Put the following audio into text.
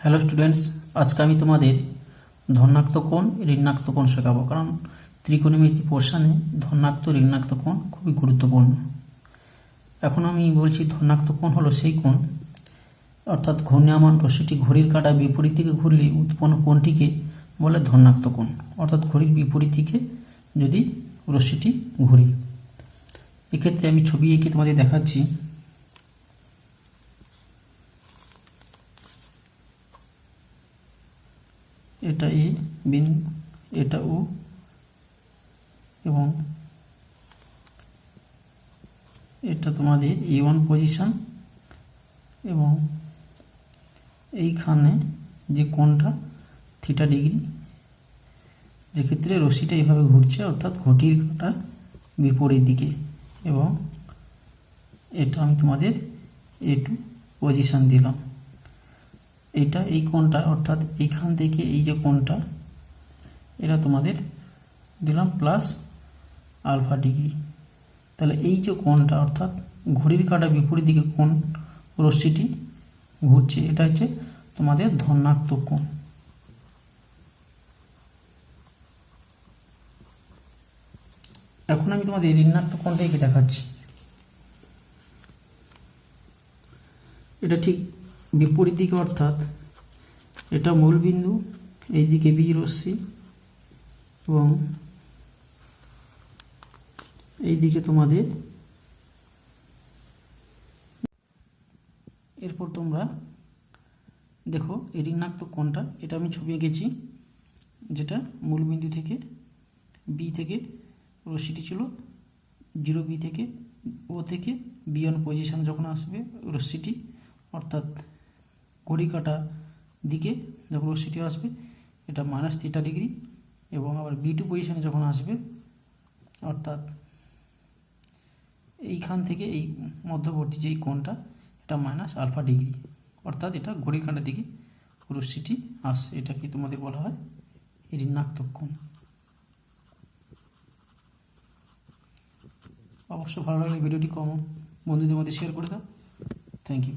Hello students আজকে আমি তোমাদের ধনাত্ম কোণ ঋণাত্ম কোণ শেখাবো। কারণ ত্রিকোণমিতি পোর্শনে ধনাত্ম ঋণাত্ম কোণ খুবই গুরুত্বপূর্ণ। এখন আমি বলছি ধনাত্ম কোণ হলো সেই কোণ, অর্থাৎ ঘূর্ণায়মান রশ্মিটি ঘড়ির কাঁটা বিপরীত দিকে ঘুরলে উৎপন্ন কোণটিকে বলে ধনাত্ম কোণ। অর্থাৎ ঘড়ির বিপরীত দিকে যদি রশ্মিটি ঘুরি। এক্ষেত্রে আমি ছবি এঁকে তোমাদের দেখাচ্ছি। এটা এ বিন্দু এটা ও এবং এটা তোমাদের এ ওয়ান পজিশন এবং এইখানে যে কোণটা থিটা ডিগ্রি যেক্ষেত্রে রশিটা এইভাবে ঘুরছে, অর্থাৎ ঘটির কাঁটা বিপরীত দিকে, এবং এটা আমি তোমাদের এ টু পজিশন দিলাম। এইটা এই কোণটা, অর্থাৎ এইখান থেকে এই যে কোণটা, এটা তোমাদের দিলাম প্লাস আলফা ডিগ্রি তাহলে এই যে কোণটা, অর্থাৎ ঘড়ির কাটা বিপরীত দিকে কোণ রশ্মিটি ঘুরছে, এটা হচ্ছে তোমাদের ধনাত্মক কোণ। এখন আমি তোমাদের ঋণাত্মক কোণটা এঁকে দেখাচ্ছি। এটা ঠিক বিপরীত দিকে, অর্থাৎ এটা মূল বিন্দু, এইদিকে বি রশ্মি এবং এইদিকে তোমাদের এরপর তোমরা দেখো এই ঋণাত্মক কোণটা, এটা আমি ছবি এঁকেছি, যেটা মূল বিন্দু থেকে বি থেকে রশ্মিটি ছিল জিরো বি থেকে ও থেকে বিয়ন পজিশন যখন আসবে রশ্মিটি, অর্থাৎ ঘড়ি কাটা দিকে যখন রশ্মিটি আসবে, এটা মাইনাস থিটা ডিগ্রি এবং আবার বি টু পজিশনে যখন আসবে, অর্থাৎ এইখান থেকে এই মধ্যবর্তী যেই কোণটা, এটা মাইনাস আলফা ডিগ্রি অর্থাৎ এটা ঘড়ির কাঁটার দিকে রশ্মিটি আসছে। এটাকে তোমাদের বলা হয়? ঋণাত্মক কোণ। অবশ্য ভালো লাগলে ভিডিওটি কম বন্ধুদের মধ্যে শেয়ার করে দাও। Thank you